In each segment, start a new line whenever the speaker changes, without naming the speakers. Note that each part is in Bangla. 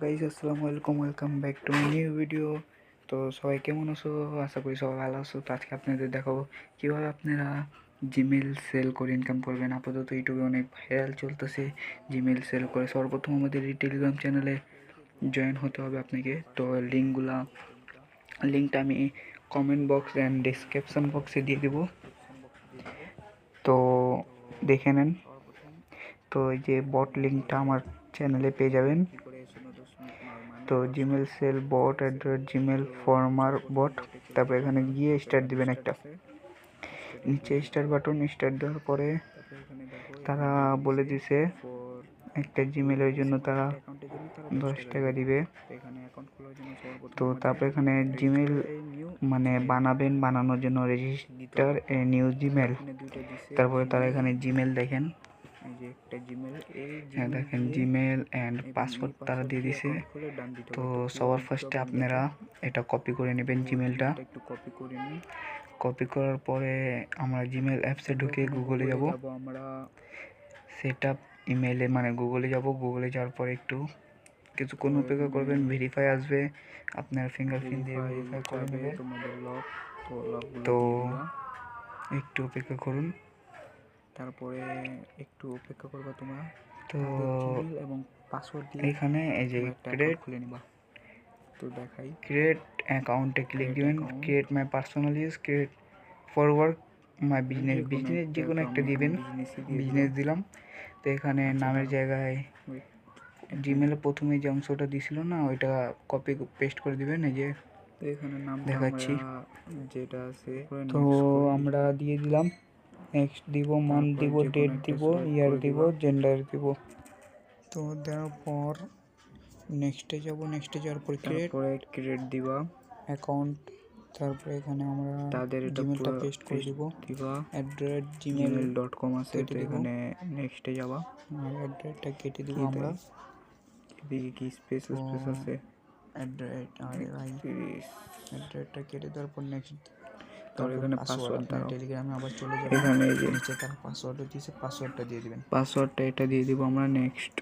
গাইজ আসসালামু আলাইকুম welcome back to new video তো সবাই কেমন আছো? আশা করি সবাই ভালো আছো। তো আজকে আপনাদের দেখাবো কীভাবে আপনারা জিমেল সেল করে ইনকাম করবেন। আপাতত ইউটিউবে অনেক ভাইরাল চলতেছে। জিমেল সেল করে সর্বপ্রথম আমাদের এই টেলিগ্রাম চ্যানেলে জয়েন হতে হবে আপনাকে। তো লিঙ্কগুলা লিঙ্কটা আমি কমেন্ট বক্স অ্যান্ড ডিসক্রিপশন বক্সে দিয়ে দেবো। তো দেখে নেন। তো এই যে বট লিঙ্কটা আমার চ্যানেলে পেয়ে যাবেন। তো Gmail sell bot at the Gmail former bot তারপর এখানে গিয়ে স্টার্ট দিবেন একটা। নিচে স্টার বাটন স্টার্ট দেওয়ার পরে তারা বলে দিছে, একটা জিমেলের জন্য তারা দশ টাকা দিবে। তো তারপর এখানে জিমেল মানে বানাবেন, বানানোর জন্য রেজিস্টার নিউ জিমেল তারপরে তারা এখানে জিমেল দেখেন। হ্যাঁ দেখেন জিমেল অ্যান্ড পাসওয়ার্ড তারা দিয়ে দিছে। তো সবার ফার্স্টে আপনারা এটা কপি করে নেবেন জিমেলটা
একটু কপি করে নিই
কপি করার পরে আমরা জিমেল অ্যাপসে ঢুকে গুগলে যাব।
আমরা।
সেট আপ ইমেলে মানে গুগলে যাব। গুগলে যাওয়ার পরে একটু কিছুক্ষণ অপেক্ষা করবেন ভেরিফাই আসবে। আপনার ফিঙ্গারপ্রিন্ট দিয়ে ভেরিফাই করে নেবে।
তো
একটু অপেক্ষা করুন।
তারপরে একটু অপেক্ষা করবা তোমরা।
তো
এবং পাসওয়ার্ড দিয়ে
এখানে এই যে ক্রিয়েট
খুলে নিবা। তো দেখাই।
ক্রিয়েট অ্যাকাউন্টে ক্লিক দিবেন. Create my personal use create for work my business business যে কোনো একটা দিবেন। বিজনেস দিলাম। তো এখানে নামের জায়গায়. জিমেলে প্রথমে যে অংশটা দিছিল না ওইটা কপি পেস্ট করে দিবেন এই যে
তো এখানে নাম
দেখাচ্ছি।
যেটা আছে
তো আমরা দিয়ে দিলাম। নেক্সট দিব মান্থ দিব ডেট দিব ইয়ার দিব জেন্ডার দিব। তো দেওয়ার পর নেক্সটে যাব নেক্সটে যাওয়ার পর ক্রিয়েট
ক্রিয়েট দিবা।
অ্যাকাউন্ট তারপরে এখানে আমরা
তাদের এটা পুরো
পেস্ট করে দিব।
দিবা।
অ্যাড্রেস জিমেল
ডট কম আছে তো এখানে নেক্সটে যাবা।
আর অ্যাড্রেসটা কেটে দিব আমরা।
এদিকে কি স্পেস স্পেস আছে?
অ্যাড্রেস আরে অ্যাড্রেসটা কেটে দেওয়ার পর নেক্সট
তারপর এখানে পাসওয়ার্ড দাও
টেলিগ্রামে আবার চলে যাবে।
এখানে এই যে
নিচে তার দিয়েছে পাসওয়ার্ডটা দিয়ে দিবেন।
পাসওয়ার্ডটা এটা দিয়ে দিব আমরা নেক্সট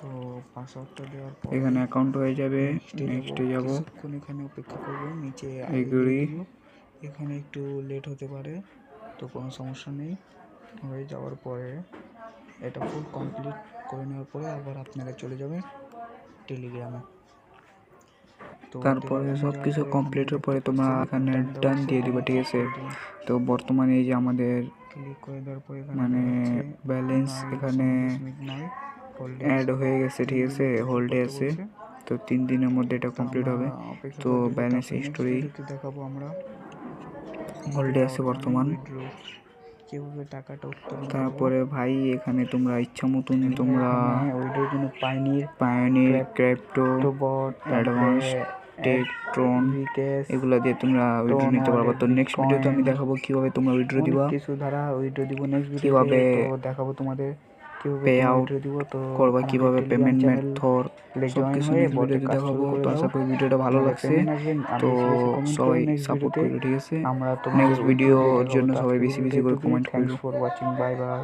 তো পাসওয়ার্ডটা দেওয়ার পর
এখানে অ্যাকাউন্ট হয়ে যাবে।
নেক্সটে
নেক্সটে যাব।
কিছুক্ষণ এখানে অপেক্ষা করব নিচে. এখানে একটু লেট হতে পারে তো কোনো সমস্যা নেই। হয়ে যাওয়ার পরে এটা ফুল কমপ্লিট করে নেওয়ার পরে আবার আপনারা চলে যাবেন টেলিগ্রামে
তারপরে সব কিছু কমপ্লিটের পরে তোমরা এখানে ডান দিয়ে দিবা ঠিক আছে? তো বর্তমানে এই যে আমাদের
ক্লিক করে দেওয়ার পরে এখানে
মানে ব্যালেন্স এখানে অ্যাড হয়ে গেছে ঠিক আছে? হোল্ডে আছে। তো তিন দিনের মধ্যে এটা কমপ্লিট হবে। তো ব্যালেন্স
ভিডিওতে দেখাবো আমরা।
হোল্ডে আছে বর্তমান।
কীভাবে টাকাটা উত্তোলন
তারপরে ভাই এখানে তোমরা ইচ্ছা মতন তোমরা
ওইটার জন্য পাইনির
ক্র্যাপ্টো
বট
অ্যাডভান্স টেকট্রন
ভিকেস
এগুলো দিয়ে তোমরা উইড্রো নিতে পারবা। তো নেক্সট ভিডিওতে আমি দেখাবো কীভাবে তোমরা উইড্রো দিবা।
কিছু ধারা উইড্রো দিব নেক্সট ভিডিও
কীভাবে
দেখাবো তোমাদের দিব। তো
করবা কীভাবে পেমেন্ট মেথড সব কিছু নেক্সট
বটের
ভিডিওতে দেখাবো। তো। আশা করি ভিডিওটা ভালো লাগছে। তো সবাই সাপোর্ট
ভিডিওতে।
ঠিক আছে
আমরা
Next video ওর জন্য সবাই বেশি বেশি করে
ফর ওয়াচিং বাই বাই